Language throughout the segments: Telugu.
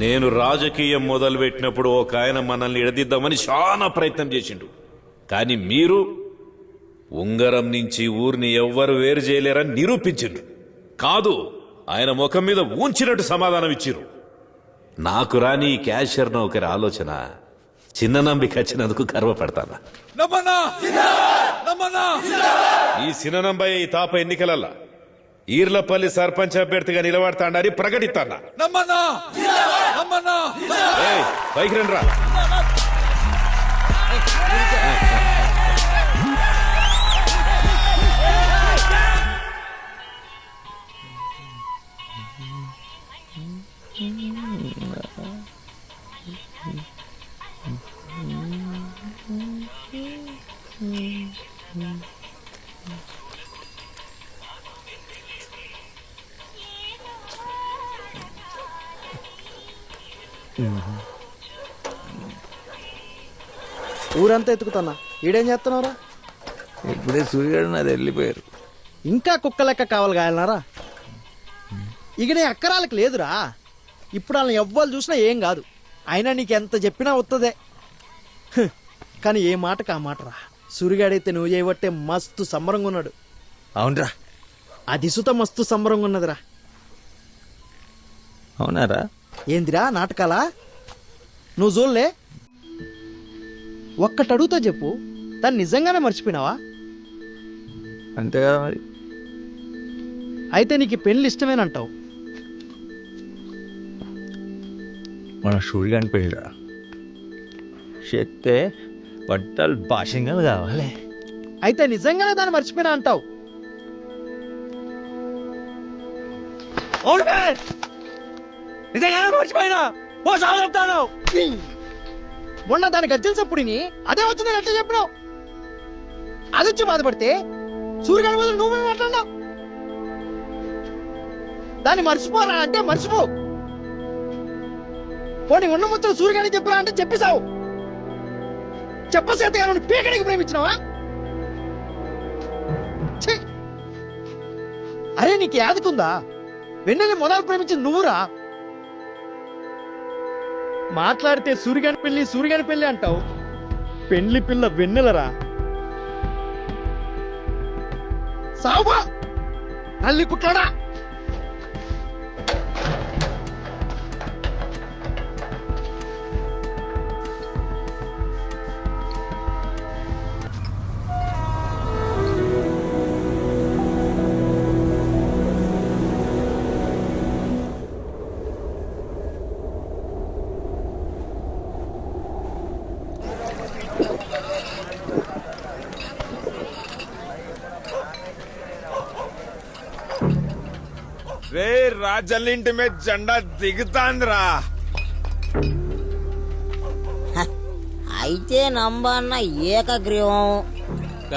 నేను రాజకీయం మొదలుపెట్టినప్పుడు ఒక ఆయన మనల్ని ఎడదిద్దామని చాలా ప్రయత్నం చేసిండు. కానీ మీరు ఉంగరం నుంచి ఊరిని ఎవ్వరు వేరు చేయలేరని నిరూపించిండ్రు. కాదు ఆయన ముఖం మీద ఊంచినట్టు సమాధానం ఇచ్చిర్రు. నాకు రాని ఈ క్యాషియర్ ఒకరి ఆలోచన చిన్న నంబిక వచ్చినందుకు గర్వపడతాను. ఈ సిననంబై ఈ తాప ఎన్నికలల్లా? ఈర్లపల్లి సర్పంచ్ అభ్యర్థిగా నిలబడతాడని ఏయ్, పైకి రండి రా ఊరంతా ఎత్తుకుతున్నా ఈడేం చేస్తున్నారా ఇప్పుడే సూర్యుడు నాది వెళ్ళిపోయారు. ఇంకా కుక్క లెక్క కావాలి కాయలనారా ఇక నీ అక్కరాలకు లేదురా. ఇప్పుడు వాళ్ళని ఎవ్వరు చూసినా ఏం కాదు. అయినా నీకు ఎంత చెప్పినా వస్తుందే హ్, కానీ ఏ మాటకు ఆ మాట రా సూర్యగాడైతే నువ్వు చేయబట్టే మస్తు సంబరంగా ఉన్నాడు. అవునరా. అది సుత మస్తు సంబరంగా ఉన్నదిరా. అవునారా? ఏందిరా నాటకాలా? నువ్వు చూడలే ఒక్కటి అడుగుతా చెప్పు దాన్ని నిజంగానే మర్చిపోయినావా? అంతే కదా మరి. అయితే నీకు ఈ పెళ్ళి ఇష్టమేనంటావు. మన సూర్యుడు పెళ్ళిరా చెప్తే బట్టలు భాషంగా కావాలి. అయితే నిజంగానే దాన్ని మర్చిపోయినా అంటావు. నిజంగానే మర్చిపోయినా? ఓ సాగు చెప్తాను. మొన్న దానికి గజ్జల చప్పుడిని అదే వచ్చిందని ఎట్లా చెప్పినావు? అది వచ్చి బాధపడితే సూర్యగాడి బదులు నువ్వు మాట్లాడినావు దాన్ని మర్చిపోరా అంటే మర్చిపో. పోనీ ఉన్న మొత్తం సూర్యగాడికి చెప్పరా అంటే చెప్పేశావు. చెప్పసేత గారు పీకడికి ప్రేమించినావా? అరే నీకు యాదకుందా? వెన్నెల్ని మొదలు ప్రేమించింది నువ్వురా? మాట్లాడితే సూర్యగాని పెళ్ళి సూర్యగాని పెళ్ళి అంటావు. పెళ్ళి పిల్ల వెన్నెలరా? సావా! తల్లి కుట్లాడా? రే రాజల్లింటి మీద జెండా దిగుతాందిరా. అయితే నంబన్న ఏకగ్రీవం.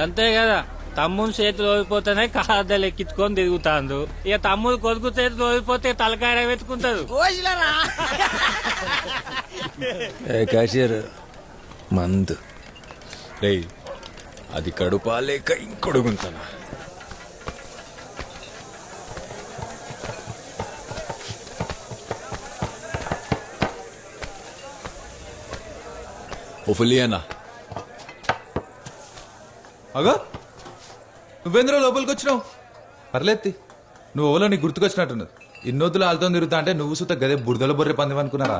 అంతే కదా తమ్ముని చేతులు ఓడిపోతేనే కాదలు ఎక్కించుకొని తిరుగుతాండు. ఇక తమ్ముడు కొడుకు చేతులు ఓడిపోతే తలకాయ వెతుకుంటారు ఏ క్యాషియర్ మందు. రే అది కడుపా లేక ఇంకొడుగుంటానా ఓ ఫుల్లీ అన్న అగో నువ్వేంద్ర లోపలికి వచ్చినావు? పర్లేదు నువ్వు ఓలో నీకు గుర్తుకొచ్చినట్టున్నది. ఇన్నొద్దులు వాళ్ళతో తిరుగుతా అంటే నువ్వు సుత గదే బురదల బొర్రె పంది అనుకున్నారా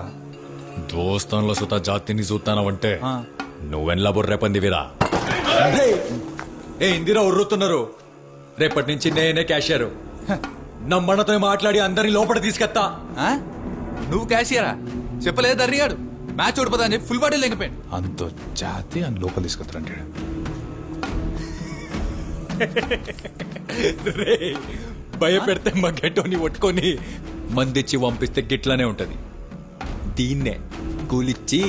దోస్తాన్లో సుత జాతిని చూస్తానవంటే ఆ. నువ్వెన్లా బొర్రె పందివిరా ఏ ఇందిరా ఉర్రుతున్నారు? రేపటి నుంచి నేనే క్యాషియర్. నమ్మన్నతో మాట్లాడి అందరిని లోపల తీసుకెత్తా. ఆ? నువ్వు క్యాషియరా? చెప్పలేదు దర్రిగాడు మ్యాచ్ ఓడిపోతా అని ఫుల్ బాడీ లేకపోయాడు అంత జాతి అని లోపల తీసుకొస్తారంటాడు భయపెడితే మా గెట్టోని పట్టుకొని మందిచ్చి పంపిస్తే గిట్లానే ఉంటది దీన్నే కూలిచ్చి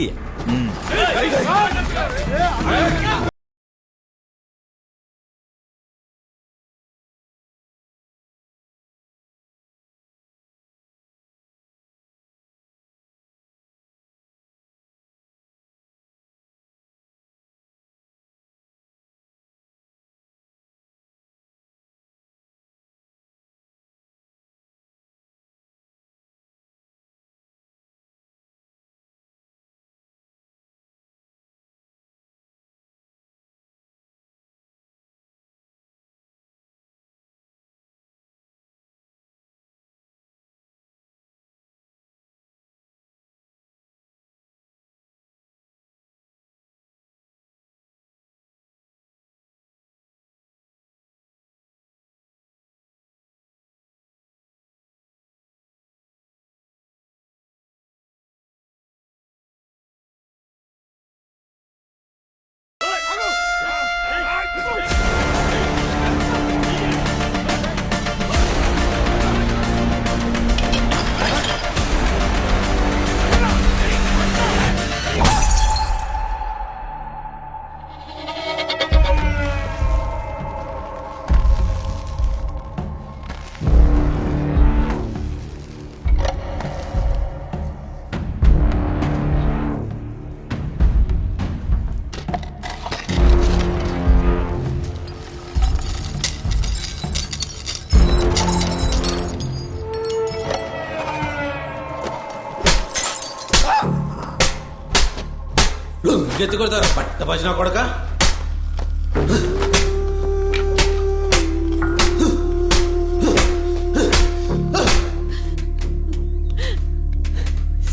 ఎత్తి కొడతారు. పట్ట భజన కొడక.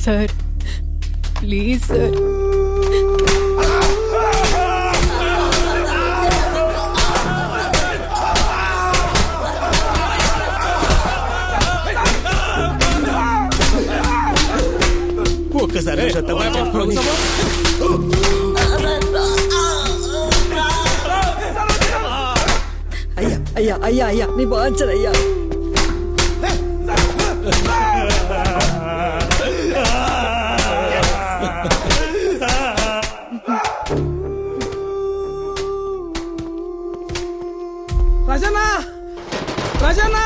Sir please sir. ఒక్కసారి అయ్యా అయ్యా అయ్యా నీ బాంచరు అయ్యా. రజనా రజనా.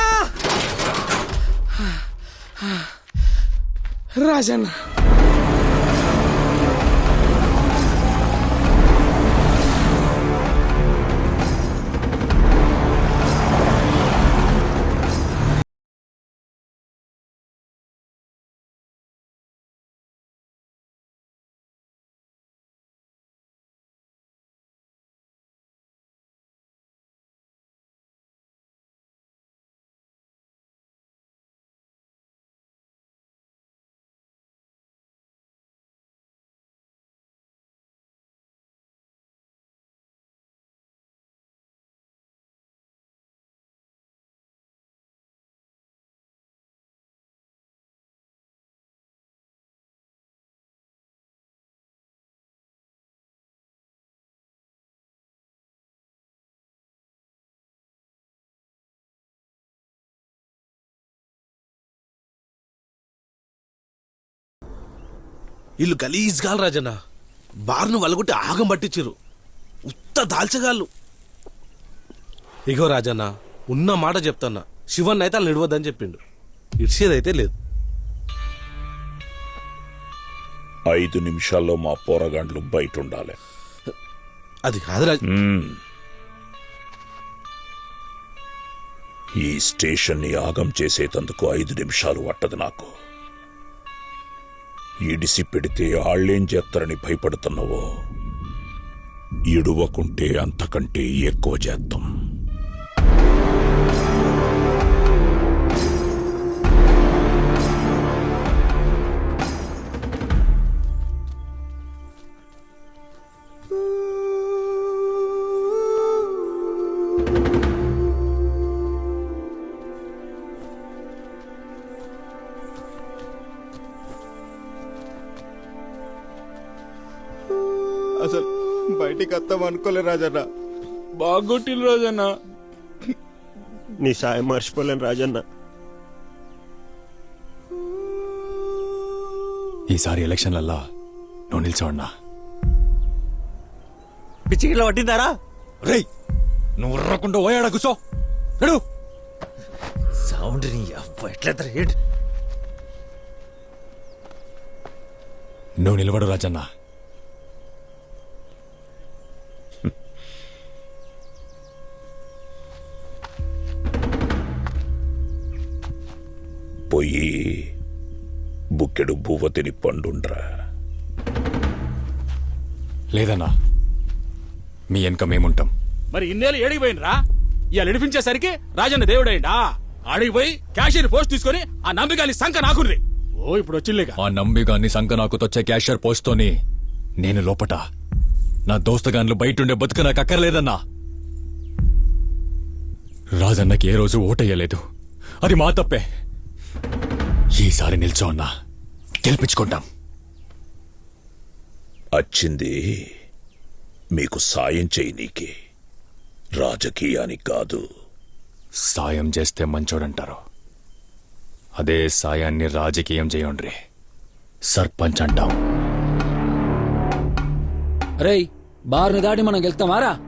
రజనా. ఇల్లు గలీజ్గాలు రాజన్న. బార్ను వలగొట్టి ఆగం పట్టించారు ఉత్త దాల్చగాళ్ళు. ఇగో రాజన్న ఉన్న మాట చెప్తున్నా. శివన్ అయితే వాళ్ళు నిడవద్దని చెప్పిండు. ఇడ్చేదైతే లేదు. ఐదు నిమిషాల్లో మా పోరగాండ్లు బయట ఉండాలి అది కాదు రాజ. ఈ స్టేషన్ని ఆగం చేసేటందుకు ఐదు నిమిషాలు పట్టదు నాకు. ఇడిసి పెడితే ఆళ్ళేం చేస్తారని భయపడుతున్నావో? ఇడువకుంటే అంతకంటే ఎక్కువ చేద్దాం బయటికి వస్తాం అనుకోలే రాజన్న. బాగొట్టిల్లు రాజన్న. నీ సాయం మర్చిపోలేను రాజన్న. ఈసారి ఎలక్షన్లల్లా నువ్వు నిల్చోన్నా పిచ్చిగిట్లా పట్టిందారా? రేయ్ నువ్వు రకుండా పోయాడా కూర్చో. నడు. సౌండ్ నీ అవ్వ ఎట్లా ఏంటి? నువ్వు నిలబడు రాజన్న. పోయి బుక్కెడు బువ్వ తిని పండుండ్రా. లేదన్నా మీ వెనక మేముంటాం. మరి ఇన్నేళ్ళు ఏడిగిపోయినరా ఇవాళ నడిపించేసరికి రాజన్న దేవుడైందా ఆడిగిపోయి క్యాషియర్ పోస్ట్ తీసుకొని ఆ నమ్మికాలి సంఖ నాకుర్రి. ఓ ఇప్పుడు వచ్చిల్లేక ఆ నంబిగాన్ని సంక నాకు తొచ్చే క్యాషియర్ పోస్ట్తోని నేను లోపట. నా దోస్తగాన్లు బయటుండే బతుకు నాకు అక్కర్లేదన్నా. రాజన్నకి ఏ రోజు ఓటయ్యలేదు అది మా తప్పే. ఈసారి నిల్చో అన్నా. గెలిపించుకుంటాం. వచ్చింది మీకు సాయం చేయనీకి రాజకీయానికి కాదు. సాయం చేస్తే మంచోడంటారు. అదే సాయాన్ని రాజకీయం చేయండ్రి. సర్పంచ్ అంటాం. రేయ్ బార్ని దాటి మనం గెలుతామారా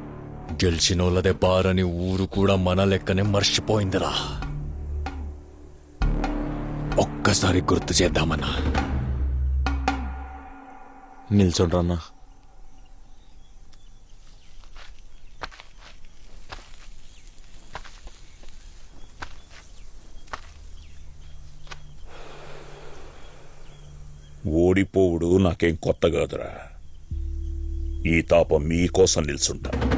గెలిచినోళ్ళదే బారని ఊరు కూడా మన లెక్కనే మర్చిపోయిందిరా. ఒక్కసారి గుర్తు చేద్దామన్నా. నిల్చుండ్రన్నా ఓడిపోవుడు నాకేం కొత్త కాదురా. ఈ తాపం మీకోసం నిల్చుంటా.